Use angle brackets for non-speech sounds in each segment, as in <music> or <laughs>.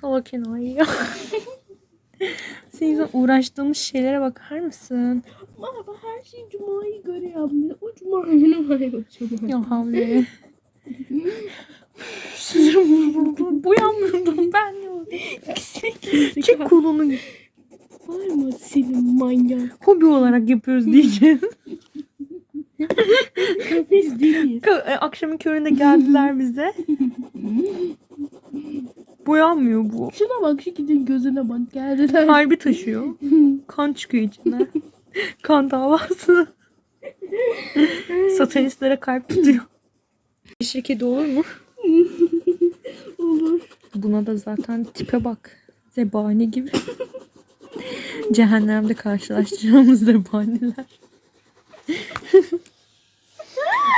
Salak enayi ya. Senin uğraştığımız şeylere bakar mısın? Baba her şey Cuma'ya göre yapmıyor. O Cuma günü var ya Cuma. Ya havle. <laughs> Boyanmıyordum ben ya. Çek kolunu. Var mı senin manyak? Hobi olarak yapıyoruz diyeceğiz. Biz değiliz. E, Akşamın köründe geldiler bize. <laughs> Boyanmıyor bu. Şuna bak şu gidin gözüne bak geldiler. Harbi taşıyor. <laughs> Kan çıkıyor içinden. kan davası. Satanistlere kalp tutuyor. Yeşil kedi olur mu? <laughs> Olur. Buna da zaten tipe bak. Zebani gibi. Cehennemde karşılaştıracağımız zebaniler.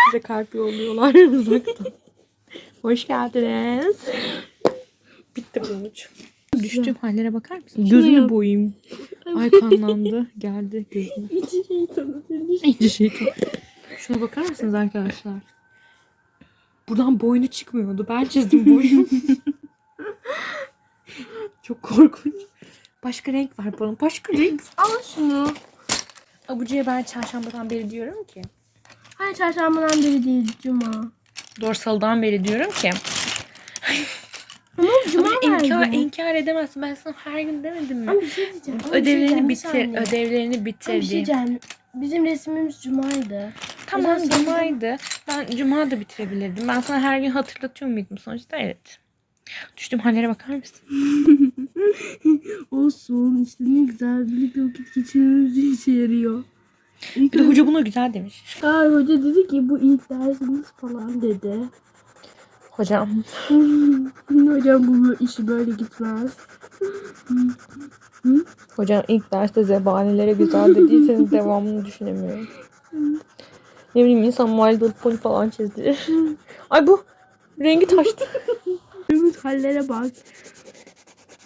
Bize kalp yolluyorlar <laughs> uzaktan. Hoş geldiniz. İçin. Düştüğüm hallere bakar mısın? Gözünü boyayım. Ay kanlandı. Geldi gözüme. İçi şeytanı seni. İyice şeytan. Şuna bakar mısınız arkadaşlar? Buradan boynu çıkmıyordu. Ben çizdim boynu. <laughs> Çok korkunç. Başka renk var bunun. Başka renk. Al şunu. Abucuya ben çarşambadan beri diyorum ki. Hayır çarşambadan beri değil Cuma. Dorsal'dan beri diyorum ki. Ama Cuma Abucu inkar, verdi. inkar edemezsin. Ben sana her gün demedim mi? Ama bir şey diyeceğim. ama bir şey Ödevlerini diyeceğim, bir bitir. saniye. Ödevlerini bitir Ama bir şey diye. diyeceğim. Bizim resmimiz Cuma'ydı. Tamam Mesela sen- cumaydı. Ben cuma da bitirebilirdim. Ben sana her gün hatırlatıyor muydum sonuçta? Evet. Düştüğüm hallere bakar mısın? <laughs> Olsun işte ne güzel birlikte vakit geçirmemiz işe yarıyor. İlk Bir de hoca buna güzel demiş. Aa, hoca dedi ki bu ilk dersiniz falan dedi. Hocam <laughs> Hocam bu işi böyle gitmez. <laughs> Hocam ilk derste zebanilere güzel dediyseniz <laughs> devamını düşünemiyorum. Ne bileyim insan My Little Pony falan çizdirir. Ay bu rengi taştı. Ümit hallere bak.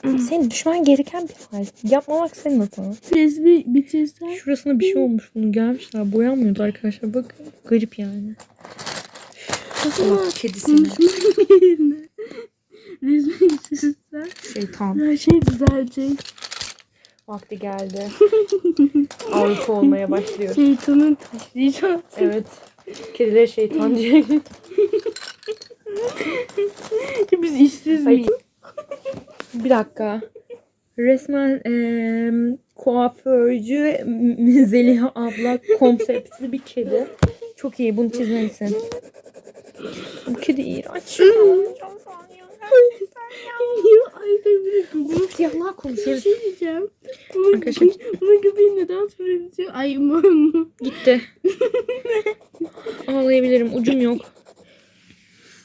Senin düşman gereken bir hal. Yapmamak senin hatan. Resmi bitirsen. Şurasına bir şey olmuş bunu gelmişler. Boyanmıyordu arkadaşlar. Bakın garip yani. Allah kedisine. Resmi bitirsen. Şeytan. Her şey düzelecek. Vakti geldi. <laughs> Avrupa olmaya başlıyor. Şeytanın taşlayacak. Evet. Kediler şeytan diye. <laughs> Biz işsiz miyiz? Bir dakika. Resmen eee kuaförcü Zeliha abla konseptli bir kedi. Çok iyi bunu çizmelisin. <laughs> Bu kedi iğrenç. Bunu siyahlar Bir konuşuyoruz. şey diyeceğim. Bunun, Arkadaşlar- bunun göbeği neden söyledi? Ay aman. Gitti. Ağlayabilirim. Ucum yok.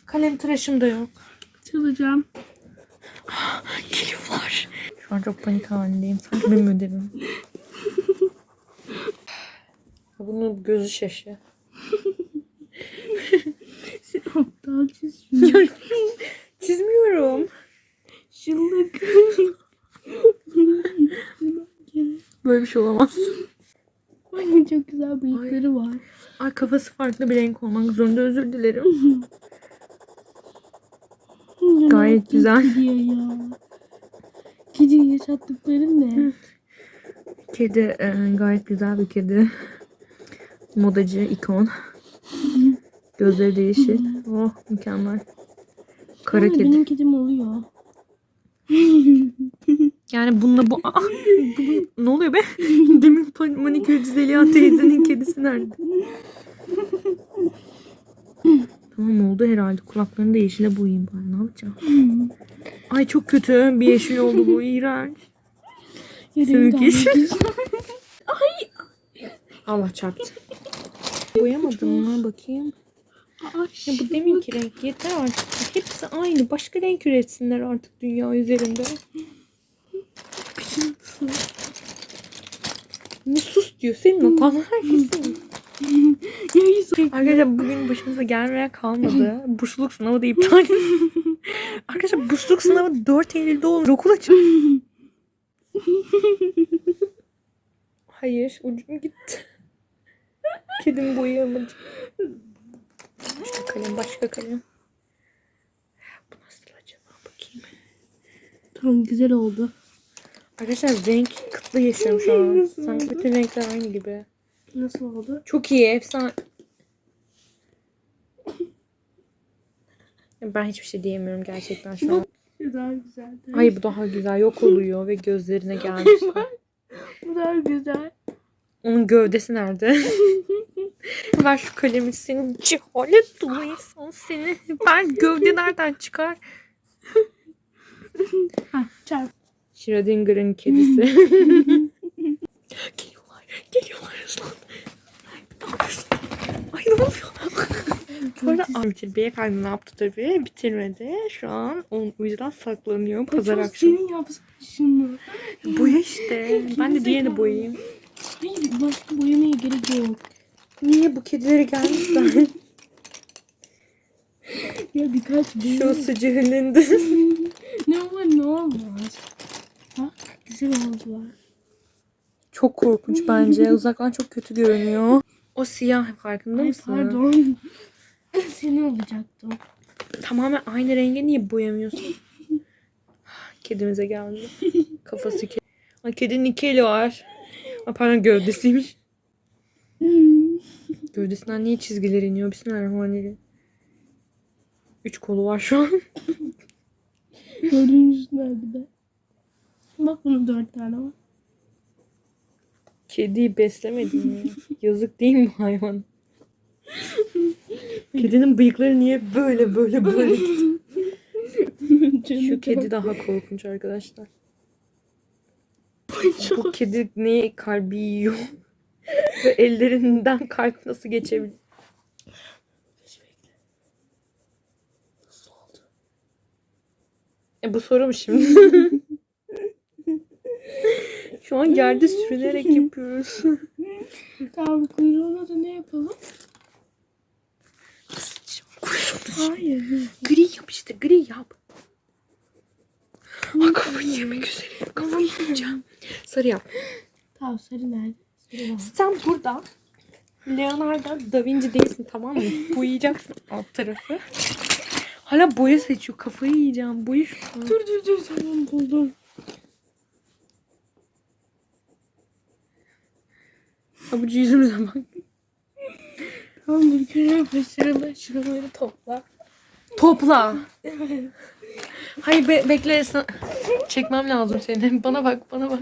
Kalem tıraşım da yok. Çalacağım. Geliyorlar. Şu an çok panik halindeyim. Sanki benim ödevim. <laughs> Bunun gözü şaşı. <laughs> Böyle bir şey olamaz. <laughs> Ay çok güzel bıyıkları var. Ay kafası farklı bir renk olmak zorunda özür dilerim. <laughs> Gayet güzel. Gidiyor ya. Kedi yaşattıkların ne? Kedi e, gayet güzel bir kedi. Modacı, ikon. Gözleri de yeşil. Oh mükemmel. Kara Ama kedi. Benim kedim oluyor. <laughs> Yani bununla bu... Aa, bu, bu- ne oluyor be? <laughs> Demin manikürcü Zeliha teyzenin kedisi nerede? tamam oldu herhalde. Kulaklarını da yeşile boyayayım bari. Ne yapacağım? Ay çok kötü. Bir yeşil oldu bu. iğrenç. Sümük yeşil. damladı. Allah çarptı. Boyamadım mı? Bakayım. Ay, Ya bu deminki renk yeter artık. Hepsi aynı. Başka renk üretsinler artık dünya üzerinde. Ne sus diyor. Senin hatan herkesin. Arkadaşlar bugün başımıza gelmeye kalmadı. Bursluluk sınavı da iptal. <laughs> Arkadaşlar bursluluk sınavı 4 Eylül'de olur. Okul açık. Hayır ucum gitti. Kedim boyayamadı. Başka kalem başka kalem. Bu nasıl acaba bakayım. Tamam güzel oldu. Arkadaşlar renk kıtlı yaşıyorum şu an. Sanki bütün renkler aynı gibi. Nasıl oldu? Çok iyi. Efsane. Ben hiçbir şey diyemiyorum gerçekten şu an. Bu daha güzel. Ay bu daha güzel. Yok oluyor ve gözlerine gelmiş. <laughs> Bu daha güzel. Onun gövdesi nerede? <laughs> Ver şu kalemi senin cehalet dolu insan seni. Ver gövde nereden çıkar? <laughs> Ha çarp. Schrödinger'in kedisi. <laughs> geliyorlar. Geliyorlar Aslan. Ne yapıyorsun? Ay ne oluyor? Sonra Aa, bitir. Beyefendi ne yaptı tabii? Bitirmedi. Şu an onun o yüzden saklanıyor. Pazar Çok akşamı. Senin yapsın şunu. Boya işte. Ben de diğerini boyayayım. Hayır başka boyamaya gerek yok. Niye bu kedileri gelmişler? <laughs> Ya birkaç Şu boya. sıcağının <laughs> ne olur ne olmaz. Güzel oldular. Çok korkunç bence. Uzaktan çok kötü görünüyor. O siyah farkında Ay mısın? pardon. <laughs> Seni olacaktım. Tamamen aynı renge niye boyamıyorsun? Kedimize geldi. Kafası ke Ay kedinin iki eli var. Ay pardon gövdesiymiş. <laughs> Gövdesinden niye çizgiler iniyor? Bismillahirrahmanirrahim. Üç kolu var şu an. Dördüncüsüler bir de. Bak bunun dört tane var. Kediyi beslemedin mi? <laughs> Yazık değil mi hayvan? <laughs> Kedinin bıyıkları niye böyle böyle böyle? <laughs> Canı Şu kedi daha korkunç arkadaşlar. Bu kedi niye kalbi yiyor? Ve ellerinden kalp nasıl geçebilir? E bu soru mu şimdi? <laughs> Şu an yerde sürünerek yapıyoruz. Tamam kuyruğuna da ne yapalım? Hayır. gri yap işte gri yap. Ay kafayı yemek üzere. Kafayı yiyeceğim. Sarı yap. Tamam sarı nerede? Sarı var. Sen burada Leonardo da Vinci değilsin tamam mı? <laughs> Boyayacaksın alt tarafı. Hala boya seçiyor. Kafayı yiyeceğim. Boya şu an. Dur dur dur tamam buldum. Abucu yüzümüze bak. Tamam bir kere başarılı. Şuraları topla. Topla. Hayır be- bekle. Çekmem lazım seni. Bana bak bana bak.